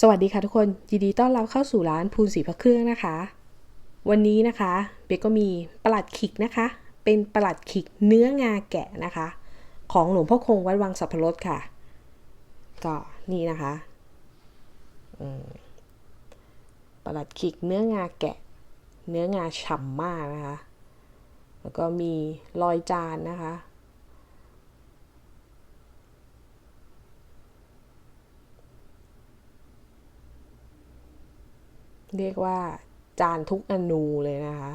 สวัสดีค่ะทุกคนยินดีต้อนรับเข้าสู่ร้านภูนศรีพระเครื่องนะคะ วันนี้นะคะเบก็มีปลัดขิกนะคะ เป็นปลัดขิกเนื้องาแกะนะคะ ของหลวงพ่อคงวัดวังสัพพรสค่ะ ก็นี่นะคะปลัดขิกเนื้องาแกะ เนื้องาฉ่ำมากนะคะ แล้วก็มีรอยจานนะคะ เรียกว่าจานทุกอนูเลยนะคะ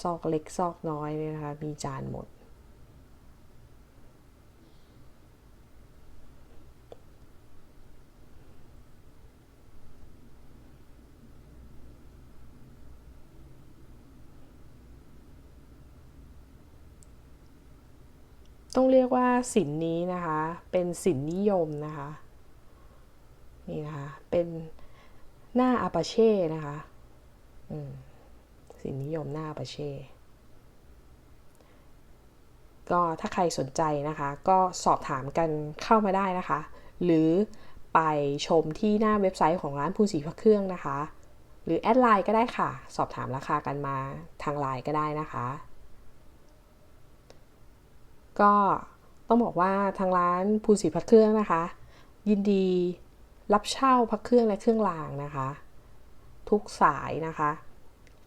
ซอกเล็กซอกน้อยเนี่ยนะคะ มีจานหมด ต้องเรียกว่าสินนี้นะคะ เป็นสินนิยมนะคะ นี่นะคะ เป็นหน้าอาปาเช่นะคะสินนิยมหน้าอาปาเช่ก็ถ้าใครสนใจนะคะ ก็สอบถามกันเข้ามาได้นะคะ หรือไปชมที่หน้าเว็บไซต์ของร้านภูสีพระเครื่องนะคะ หรือแอดไลน์ก็ได้ค่ะ สอบถามราคากันมาทางไลน์ก็ได้นะคะ ก็ต้องบอกว่าทางร้านภูสีพระเครื่องนะคะ ยินดี รับเช่าพระเครื่องและเครื่องรางนะคะ ทุกสายนะคะ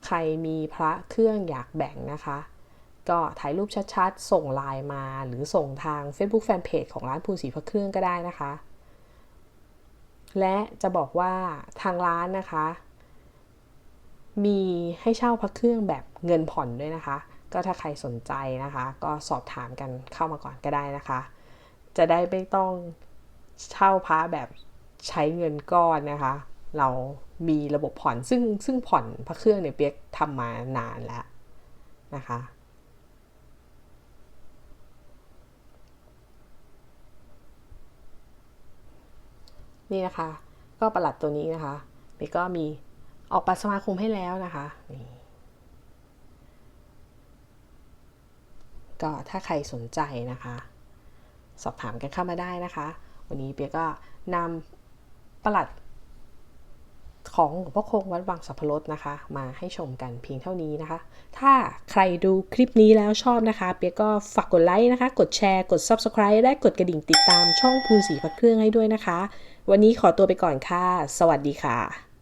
ใครมีพระเครื่องอยากแบ่งนะคะ ก็ถ่ายรูปชัดๆ ส่งไลน์มาหรือส่งทาง Facebook Fanpage ของร้านภูสีพระเครื่องก็ได้นะคะ และจะบอกว่าทางร้านนะคะ มีให้เช่าพระเครื่องแบบเงินผ่อนด้วยนะคะ ก็ถ้าใครสนใจนะคะ ก็สอบถามกันเข้ามาก่อนก็ได้นะคะ จะได้ไม่ต้องเช่าพระแบบ ใช้เงินก้อนนะคะ เรามีระบบผ่อนซึ่งซึ่งผ่อนพระเครื่องเนี่ยเปียกทำมานานแล้วนะคะนี่นะคะก็ประหลัดตัวนี้นะคะเปียกก็มีออกปัสมาคมให้แล้วนะคะนี่ก็ถ้าใครสนใจนะคะ สอบถามกันเข้ามาได้นะคะ วันนี้เปียก็นำ ประหลัดของหลวงพ่อคงวัดวังสัพพรสนะคะ มาให้ชมกันเพียงเท่านี้นะคะ ถ้าใครดูคลิปนี้แล้วชอบนะคะ เปียก็ฝากกดไลค์นะคะ กดแชร์กด Subscribe และกดกระดิ่งติดตามช่องภูสีพระเครื่องให้ด้วยนะคะ วันนี้ขอตัวไปก่อนค่ะ สวัสดีค่ะ